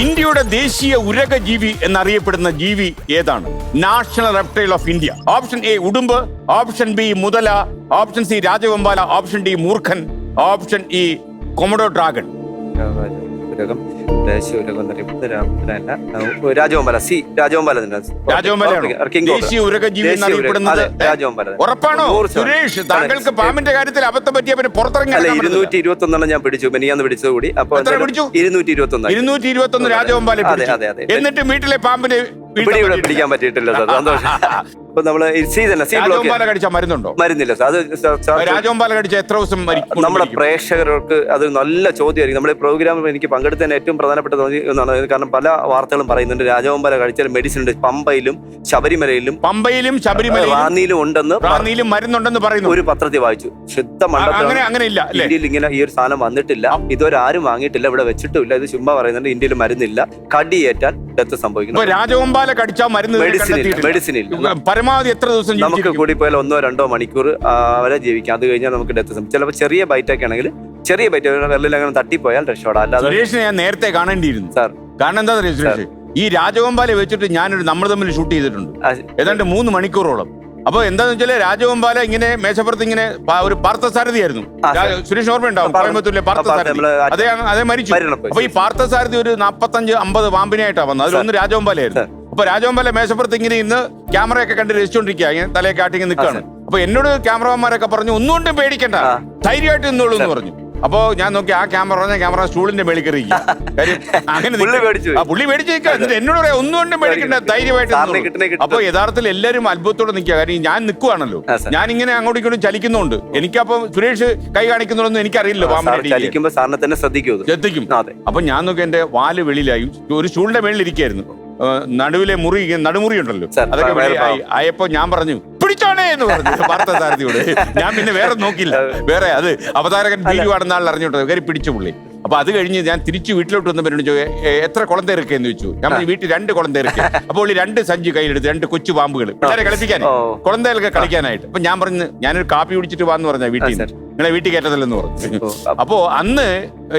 ഇന്ത്യയുടെ ദേശീയ ഉരക ജീവി എന്നറിയപ്പെടുന്ന ജീവി ഏതാണ്? National reptile of India option A ഉടുമ്പ്. Option B മുതല. ഓപ്ഷൻ സി രാജവെമ്പാല. ഓപ്ഷൻ ഡി മൂർഖൻ. ഓപ്ഷൻ ഇ കൊമഡോ ഡ്രാഗൺ ഉരകം ദേശീയ ഉരകം എന്നറിയപ്പെടുന്നത് രാമപുരമല്ല ആ, രാജവമ്പല സി രാജവമ്പല താങ്കൾക്ക് പാമ്പിന്റെ കാര്യത്തിൽ അബദ്ധം പറ്റിയ പിന്നെ പുറത്തിറങ്ങി അല്ല നടക്കാൻ പറ്റില്ല. ഇരുന്നൂറ്റി ഇരുപത്തി ഒന്നാണ് ഞാൻ പിടിച്ചു മെനിയാന്ന് പിടിച്ചത് കൂടി അപ്പൊ? ഇരുന്നൂറ്റി ഇരുപത്തി ഒന്ന് ഇരുന്നൂറ്റി ഇരുപത്തി ഒന്ന് രാജവെമ്പാലെ. എന്നിട്ട് വീട്ടിലെ പാമ്പിനെ പിടിക്കാൻ പറ്റിയിട്ടില്ല സന്തോഷം. അപ്പൊ നമ്മൾ സി തന്നെ സി ബ്ലോക്ക്. കടിച്ച മരുന്നുണ്ടോ? മരുന്നില്ല സാർ അത് സാർ- സാർ രാജവെമ്പാല കടിച്ച എത്ര ദിവസം മരിക്കും നമ്മുടെ പ്രേക്ഷകർക്ക് അത് നല്ല ചോദ്യമായിരിക്കും. നമ്മുടെ പ്രോഗ്രാമിൽ എനിക്ക് പങ്കെടുത്തതിന് ഏറ്റവും പ്രധാനപ്പെട്ട തോന്നി എന്നാണ്. കാരണം പല വാർത്തകളും പറയുന്നുണ്ട്. രാജവമ്പല കഴിച്ചാൽ മെഡിസിൻ ഉണ്ട്. പമ്പയിലും ശബരിമലയിലും പമ്പയിലും ശബരിമലയിലും റാന്നിയിലും ഉണ്ടെന്ന് റാന്നിയിലും മരുന്നുണ്ടെന്ന് പറയുന്നു. ഒരു പത്രത്തിൽ വായിച്ചു. ശുദ്ധ അങ്ങനെ അങ്ങനെ ഇല്ല അല്ലേ? ഇന്ത്യയിൽ ഇങ്ങനെ ഈ ഒരു സാധനം വന്നിട്ടില്ല. ഇതുവരെ ആരും വാങ്ങിയിട്ടില്ല ഇവിടെ വെച്ചിട്ടുമില്ല. ഇത് ചുമ്മാ പറയുന്നുണ്ട് ഇന്ത്യയിൽ മരുന്നില്ല. കടിയേറ്റാൽ ഡെത്ത് ഇപ്പൊ സംഭവിക്കുന്നു രാജവമ്പാല കടിച്ചാൽ മരുന്ന് മെഡിസിൻ ഇല്ല മെഡിസിൻ ഇല്ല. പരമാവധി എത്ര ദിവസം നമുക്ക് ജീവിച്ചിരിക്കും? കൂടി പോയാൽ ഒന്നോ രണ്ടോ മണിക്കൂർ അവരെ വരെ ജീവിക്കാം. അത് കഴിഞ്ഞാൽ നമുക്ക് ഡെത്ത് ചിലപ്പോൾ ചെറിയ ബൈറ്റൊക്കെ ആണെങ്കിൽ ചെറിയ ബൈറ്റ് വെള്ളിൽ അങ്ങനെ തട്ടിപ്പോയാൽ രക്ഷപ്പെടാം അല്ലാതെ സുരേഷിനെ ഞാൻ നേരത്തെ കാണേണ്ടിയിരുന്നു. സാർ കാരണം എന്താ സുരേഷ്? ഈ രാജഗോപാലെ വെച്ചിട്ട് ഞാനൊരു നമ്മൾ തമ്മിൽ ഷൂട്ട് ചെയ്തിട്ടുണ്ട്. ഏതാണ്ട് മൂന്ന് മണിക്കൂറോളം. അപ്പൊ എന്താന്ന് വെച്ചാൽ രാജഗോപാല ഇങ്ങനെ മേശപ്പുറത്ത് ഇങ്ങനെ ഒരു പാർത്ഥസാരഥിയായിരുന്നു. ആയിരുന്നു സുരേഷ് ഓർമ്മയുണ്ടാവും? കോയമ്പത്തൂരിലെ പാർത്ഥസാരഥി. അതേ അതേ മരിച്ചു. അപ്പൊ ഈ പാർത്ഥസാരഥി ഒരു നാപ്പത്തഞ്ച് അമ്പത് പാമ്പിനായിട്ടാ വന്നത്. അതിലൊന്ന് രാജവെമ്പാലയായിരുന്നു അപ്പൊ രാജവെമ്പാല മേശപ്പുറത്ത് ഇങ്ങനെ ഇന്ന് ക്യാമറയൊക്കെ കണ്ട് രസിച്ചോണ്ടിരിക്കുക ഇങ്ങനെ തലയെ കാട്ടി നിൽക്കുകയാണ് അപ്പൊ എന്നോട് ക്യാമറമാരൊക്കെ പറഞ്ഞു ഒന്നുകൊണ്ടും പേടിക്കണ്ട ധൈര്യമായിട്ട് നിന്നോളൂ എന്ന് പറഞ്ഞു. അപ്പൊ ഞാൻ നോക്കി ആ ക്യാമറ പറഞ്ഞ ക്യാമറ സ്റ്റൂളിന്റെ മേളിൽ കയറി. കാര്യം അങ്ങനെ. ആ, പുള്ളി പേടിച്ച് നിൽക്കുക എന്നിട്ട് എന്നോട് പറയാം ഒന്നുകൊണ്ടും പേടിക്കണ്ട ധൈര്യമായിട്ട് അപ്പൊ യഥാർത്ഥത്തിൽ എല്ലാരും അത്ഭുതത്തോടെ നിൽക്കുക കാര്യം ഞാൻ നിൽക്കുവാണല്ലോ ഞാൻ ഇങ്ങനെ അങ്ങോട്ടും ഇങ്ങോട്ടും ചലിക്കുന്നുണ്ട്. എനിക്കപ്പോ സുരേഷ് കൈ കാണിക്കുന്നുണ്ടെന്ന് എനിക്കറിയില്ലോ. ശ്രദ്ധിക്കും. അപ്പൊ ഞാൻ നോക്കി എന്റെ വാൽ വെളിയിലായി. ഒരു സ്റ്റൂളിന്റെ മേളിൽ ഇരിക്കായിരുന്നു. നടുവിലെ മുറി നടുമുറി ഉണ്ടല്ലോ അതൊക്കെ ആയപ്പോ ഞാൻ പറഞ്ഞു പിടിച്ചോണേ എന്ന് പറഞ്ഞു. പാർത്ഥസാരഥിയോട് ഞാൻ പിന്നെ വേറെ നോക്കില്ല വേറെ അത് അവതാരകൻ ഭീരുവാണെന്ന് ആൾ അറിഞ്ഞോട്ടോ? കയറി പിടിച്ചു പുള്ളി. അപ്പൊ അത് കഴിഞ്ഞ് ഞാൻ തിരിച്ചു വീട്ടിലോട്ട് വന്നപ്പോൾ എന്നോട് ചോദിച്ചു എത്ര കുളം തേരൊക്കെ എന്ന് ചോദിച്ചു. ഞാൻ വീട്ടിൽ രണ്ട് കുളം തേർക്ക്. അപ്പോൾ ഈ രണ്ട് സഞ്ചി കയ്യിലെടുത്ത് രണ്ട് കൊച്ചു പാമ്പുകൾ. പിള്ളേരെ കളിപ്പിക്കാൻ കുളം കുളന്തേലൊക്കെ കളിക്കാനായിട്ട്. അപ്പൊ ഞാൻ പറഞ്ഞു ഞാനൊരു കാപ്പി കുടിച്ചിട്ട് വാന്ന് പറഞ്ഞ വീട്ടിൽ നിന്ന്. നിങ്ങളെ വീട്ടിൽ കയറ്റത്തില്ലെന്ന് പറഞ്ഞു. അപ്പോ അന്ന്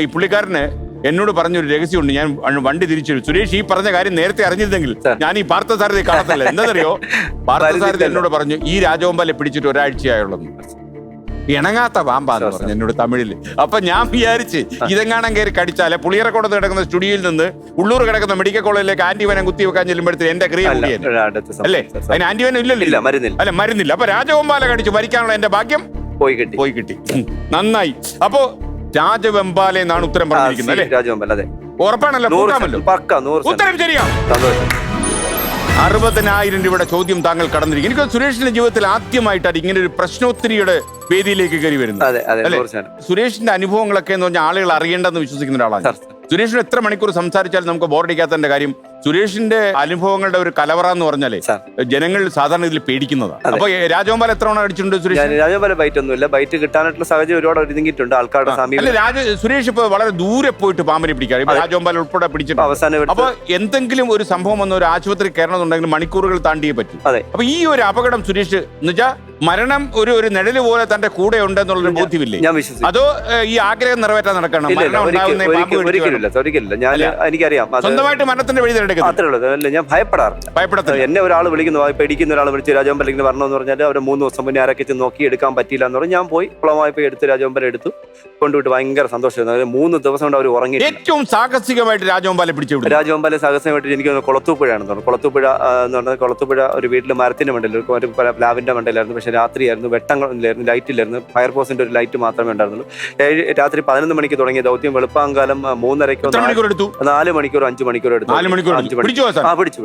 ഈ പുള്ളിക്കാരന് എന്നോട് പറഞ്ഞൊരു രഹസ്യമുണ്ട്. ഞാൻ വണ്ടി തിരിച്ചു സുരേഷ് ഈ പറഞ്ഞ കാര്യം നേരത്തെ അറിഞ്ഞിരുന്നെങ്കിൽ ഞാൻ ഈ പാർത്ഥസാരഥി കാണത്തില്ല. എന്താണെന്നറിയോ പാർത്ഥസാരഥി എന്നോട് പറഞ്ഞു ഈ രാജകോമ്പാലെ പിടിച്ചിട്ട് ഒരാഴ്ചയായുള്ളൂ ഇണങ്ങാത്ത പാമ്പാന്ന് എന്ന് പറഞ്ഞു എന്നോട് തമിഴിൽ. അപ്പൊ ഞാൻ വിചാരിച്ച് ഇതെങ്ങാണം കയറി കടിച്ചാലേ പുളിയറക്കോടത്ത് കിടക്കുന്ന സ്റ്റുഡിയോയിൽ നിന്ന് ഉള്ളൂർ കിടക്കുന്ന മെഡിക്കൽ കോളേജിലേക്ക് ആന്റിവനം കുത്തി വെക്കാൻ ചെല്ലുമ്പോഴത്തേക്ക് എന്റെ ക്രിയ അല്ല. അതിന് ആന്റിവനം ഇല്ലല്ലോ. അല്ല മരുന്നില്ല. അപ്പൊ രാജഗോപാല കടിച്ചു മരിക്കാനുള്ള എന്റെ ഭാഗ്യം? പോയി കിട്ടി. പോയി കിട്ടി. നന്നായി. അപ്പോ രാജവെമ്പാല എന്നാണ് ഉത്തരം പറഞ്ഞിരിക്കുന്നത് അല്ലേ? രാജവമ്പൽ അതെ. ഉറപ്പാണല്ലോ കൂട്ടാമല്ലോ. ഉത്തരം ശരിയാണ് അറുപതിനായിരം രൂപയുടെ ചോദ്യം താങ്കൾ കടന്നിരിക്കും എനിക്ക് സുരേഷിന്റെ ജീവിതത്തിൽ ആദ്യമായിട്ടാണ് ഇങ്ങനെ ഒരു പ്രശ്നോത്തരിയുടെ വേദിയിലേക്ക് കയറി വരുന്നത്. സുരേഷിന്റെ അനുഭവങ്ങളൊക്കെ എന്ന് പറഞ്ഞാൽ ആളുകൾ അറിയേണ്ടെന്ന് വിശ്വസിക്കുന്ന ഒരാളാണ്. സുരേഷിന് എത്ര മണിക്കൂർ സംസാരിച്ചാലും നമുക്ക് ബോറടിക്കാത്തതിന്റെ കാര്യം സുരേഷിന്റെ അനുഭവങ്ങളുടെ ഒരു കലവറ എന്ന് പറഞ്ഞാലേ ജനങ്ങൾ സാധാരണ ഇതിൽ പേടിക്കുന്നതാണ്. അപ്പൊ രാജഗോപാൽ എത്ര തവണ അടിച്ചിട്ടുണ്ട് സുരേഷ്? രാജവമ്പല ബൈറ്റ് ഒന്നുമില്ല ബൈറ്റ് കിട്ടാനായിട്ടുള്ള സാഹചര്യം ഒരുപാട് ഒരുങ്ങിയിട്ടുണ്ട് ആൾക്കാരുടെ സമയം സമീപം രാജ സുരേഷ് ഇപ്പൊ വളരെ ദൂരെ പോയിട്ട് പാമ്പിനെ പിടിക്കാറ് ഇപ്പൊ രാജഗോപാൽ ഉൾപ്പെടെ പിടിച്ചിട്ട് അവസാനം അപ്പൊ എന്തെങ്കിലും ഒരു സംഭവം വന്ന ഒരു ആശുപത്രി കയറണമെന്നുണ്ടെങ്കിൽ മണിക്കൂറുകൾ താണ്ടിയേ പറ്റും. അപ്പൊ ഈ ഒരു അപകടം സുരേഷ് എന്നുവെച്ചാ മരണം ഒരു ഒരു നിഴൽ പോലെ തന്റെ കൂടെ ഉണ്ടെന്നുള്ള ബോധ്യമില്ലേ? അതോ ഈ ആഗ്രഹം നിറവേറ്റാൻ നടക്കണം? ഒരിക്കലും ഒരിക്കലില്ല. ഞാൻ എനിക്കറിയാം സ്വന്തമായിട്ട് മരണത്തിന്റെ വഴി അത്രേ ഉള്ളൂ. അല്ല ഞാൻ ഭയപ്പെടാറില്ല. ഭയപ്പെടത്തില്ല. എന്നെ ഒരാൾ വിളിക്കുന്നു പേടിക്കുന്ന ഒരാൾ വിളിച്ച് രാജവമ്പലിങ്ങനെ വരണമെന്ന് പറഞ്ഞാൽ അവരെ മൂന്ന് ദിവസം മുന്നേ ആരൊക്കെ നോക്കി എടുക്കാൻ പറ്റിയില്ല എന്ന് പറഞ്ഞാൽ ഞാൻ പോയി കുളമായി പോയി എടുത്ത് രാജവമ്പലം എടുത്തു. കൊണ്ടുപോയിട്ട് ഭയങ്കര സന്തോഷമായിരുന്നു. മൂന്ന് ദിവസം കൊണ്ട് അവർ ഉറങ്ങി ഏറ്റവും സാഹസികമായിട്ട് രാജവമ്പാലെ പിടിച്ചു രാജവമ്പാലെ സാഹസികമായിട്ട് എനിക്ക് കുളത്തൂപ്പുഴയാണെന്ന് തോന്നുന്നു. കുളത്തൂപ്പുഴ എന്ന് പറഞ്ഞാൽ കുളത്തൂപ്പുഴ ഒരു വീട്ടിൽ മരത്തിന്റെ മണ്ടയിൽ ഒരു ഒരു പല പ്ലാവിന്റെ മണ്ടയിലായിരുന്നു. പക്ഷെ രാത്രിയായിരുന്നു വെട്ടങ്ങളില്ലായിരുന്നു ലൈറ്റ് ഇല്ലായിരുന്നു. ഫയർഫോഴ്സിന്റെ ഒരു ലൈറ്റ് മാത്രമേ ഉണ്ടായിരുന്നുള്ളൂ. ഏഴ് രാത്രി പതിനൊന്ന് മണിക്ക് തുടങ്ങിയ ദൗത്യം വെളുപ്പാങ്കാലം മൂന്നരക്കോ നാല് മണിക്കൂർ അഞ്ച് മണിക്കൂർ എടുത്തു. പിടിച്ചു അവസാനം പിടിച്ചു